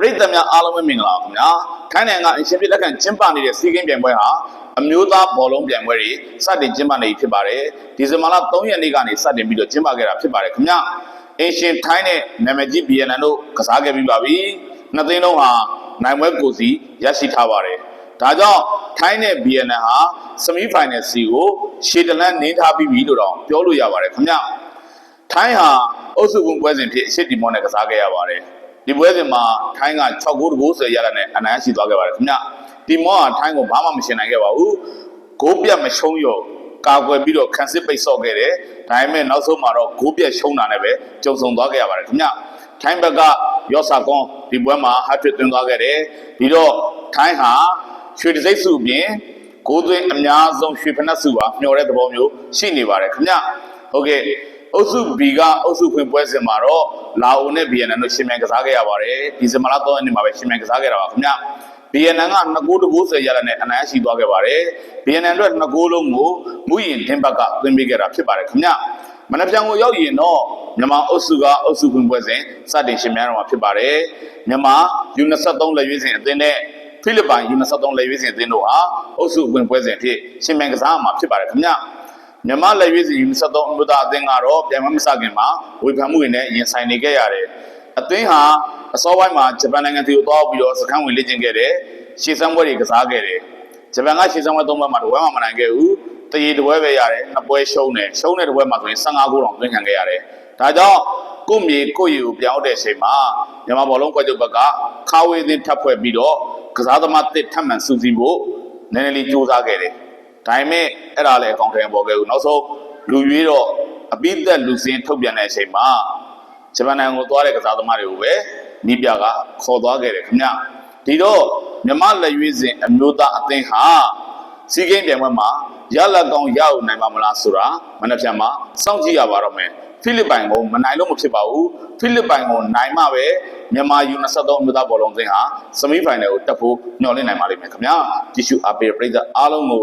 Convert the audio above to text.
ပရိသတ်များအားလုံးပဲမင်္ဂလာပါခင်ဗျာခိုင်းနိုင်ငံကအရှင်ပြလက်ခံကျင်းပနေတဲ့စီးကင်းပြိုင်ပွဲဟာအမျိုးသားဘောလုံးပြိုင်ပွဲတွေစတင်ကျင်းပနေပြီဖြစ်ပါတယ်ဒီဇင်ဘာလ3ရက်နေ့ကနေစတင်ပြီးတော့ကျင်းပခဲ့တာဖြစ်ပါတယ်ခင်ဗျာအင်ရှင်ထိုင်းနဲ့နာမည်ကြီး BNN တို့ကစားခဲ့ပြီးပါပြီနှစ်သိန်းလုံးဟာနိုင်ပွဲကိုစီရရှိထားပါတယ်ဒါကြောင့်ထိုင်းနဲ့ BNN ဟာစမီဖိုင်နယ်စီကိုရှေ့တလန်းနင်းထားပြီးပြီလို့တော့ပြောလို့ရပါတယ်ခင်ဗျာထိုင်းဟာအုပ်စုဝင်ပွဲစဉ်ဖြစ်အရှိတီမောနဲ့ကစားခဲ့ရပါတယ် ဒီပွဲစဉ်မှာထိုင်းက6ဂိုးတဂိုးဆွဲရတဲ့နဲ့အနိုင်ရရှိသွားခဲ့ပါတယ်ခင်ဗျတီမောကထိုင်းကိုဘာမှမရှင်နိုင်ခဲ့ပါဘူးဂိုးပြတ်မရှုံးရောကာကွယ်ပြီးတော့ခံစစ်ပိတ်ဆော့ခဲ့တယ်ဒါပေမဲ့နောက်ဆုံးမှာတော့ဂိုးပြတ်ရှုံးတာနဲ့ပဲကြုံဆုံသွားခဲ့ရပါတယ်ခင်ဗျထိုင်းဘက်ကရော့စာကွန်ဒီပွဲမှာဟတ်ထရစ်သွင်းသွားခဲ့တယ်ဒီတော့ထိုင်းဟာရွှေတစိမ့်စုအပြင်ဂိုးသွင်းအများဆုံးရွှေဖနက်စုပါမျှော်တဲ့သဘောမျိုးရှိနေပါတယ်ခင်ဗျဟုတ်ကဲ့ အုပ်စု B ကအုပ်စုဖွင့်ပွဲစဉ်မှာတော့လာအိုနဲ့ BNN တို့ရှင်မြန်ကစားခဲ့ရပါတယ်ဒီဇင်ဘာလ3ရက်နေ့မှာပဲရှင်မြန်ကစားခဲ့တာပါခင်ဗျ BNN က2ဂိုးတဂိုးဆွဲရတဲ့နဲ့အနိုင်ရရှိသွားခဲ့ပါတယ် BNN တို့2ဂိုးလုံးကိုမူရင်တင်ဘက်ကသွင်းပေးခဲ့တာဖြစ်ပါတယ်ခင်ဗျမနက်ဖြန်ကိုရောက်ရင်တော့မြန်မာအုပ်စုကအုပ်စုဖွင့်ပွဲစဉ်စတင်ရှင်မြန်တော့မှာဖြစ်ပါတယ်မြန်မာ U23 လက်ရွေးစဉ်အသင်းနဲ့ဖိလစ်ပိုင် U23 လက်ရွေးစဉ်အသင်းတို့ဟာအုပ်စုဝင်ပွဲစဉ်အဖြစ်ရှင်မြန်ကစားမှာဖြစ်ပါတယ်ခင်ဗျ မြမလက်ရွေးစီယူ23အမှုသားအသင်းကတော့ပြန်မမစခင်မှာဝေဖန်မှုတွေနဲ့ရင်ဆိုင်နေခဲ့ရတယ်။အသင်းဟာအစောပိုင်းမှာဂျပန်နိုင်ငံတီကိုတောက်ပြီးတော့စခန်းဝင်လေ့ကျင့်ခဲ့တယ်။ရှေ့ဆန်းပွဲတွေကစားခဲ့တယ်။ဂျပန်ကရှေ့ဆန်းပွဲ၃ပွဲမှာတစ်ပွဲမှမနိုင်ခဲ့ဘူး။တရေတစ်ပွဲပဲရတယ်။နှစ်ပွဲရှုံးတယ်။ရှုံးတဲ့တစ်ပွဲမှာဆိုရင်15ဂိုးတောင်သွင်းခံခဲ့ရတယ်။ဒါကြောင့်ကိုယ့်မြေကိုယ့်ရေကိုပြောင်းတဲ့အချိန်မှာမြန်မာဘောလုံးကွက်ချုပ်ဘက်ကခါဝေးသင်းထပ်ဖွဲ့ပြီးတော့ကစားသမားတစ်ထပ်မံစူးစီးဖို့နည်းနည်းလေးစူးစမ်းခဲ့တယ်။ ဒါပေမဲ့အဲ့ဒါလည်းအကောင့်ထဲပေါ်ခဲ့ဘူးနောက်ဆုံးလူရွေးတော့အပိသက်လူစင်းထုတ်ပြန်တဲ့အချိန်မှာဂျပန်နိုင်ငံကိုသွားတဲ့ကစားသမားတွေကိုပဲနီးပြကခေါ်သွားခဲ့တယ်ခင်ဗျဒီတော့မြမလက်ရွေးစဉ်အမျိုးသားအသင်းဟာစီဂိမ်းပြိုင်ပွဲမှာရလက်ကောင်းရအောင်နိုင်ပါမလားဆိုတာမနှက်ဖြန်မှာစောင့်ကြည့်ရပါတော့မယ်ဖိလစ်ပိုင်ကိုမနိုင်လို့မဖြစ်ပါဘူးဖိလစ်ပိုင်ကိုနိုင်မှပဲမြန်မာ U23 အမျိုးသားဘောလုံးအသင်းဟာစမီဖိုင်နယ်ကိုတက်ဖို့ညှော်လင့်နိုင်ပါလိမ့်မယ်ခင်ဗျာကြည့်ရှုအားပေးတဲ့ပရိသတ်အားလုံးကို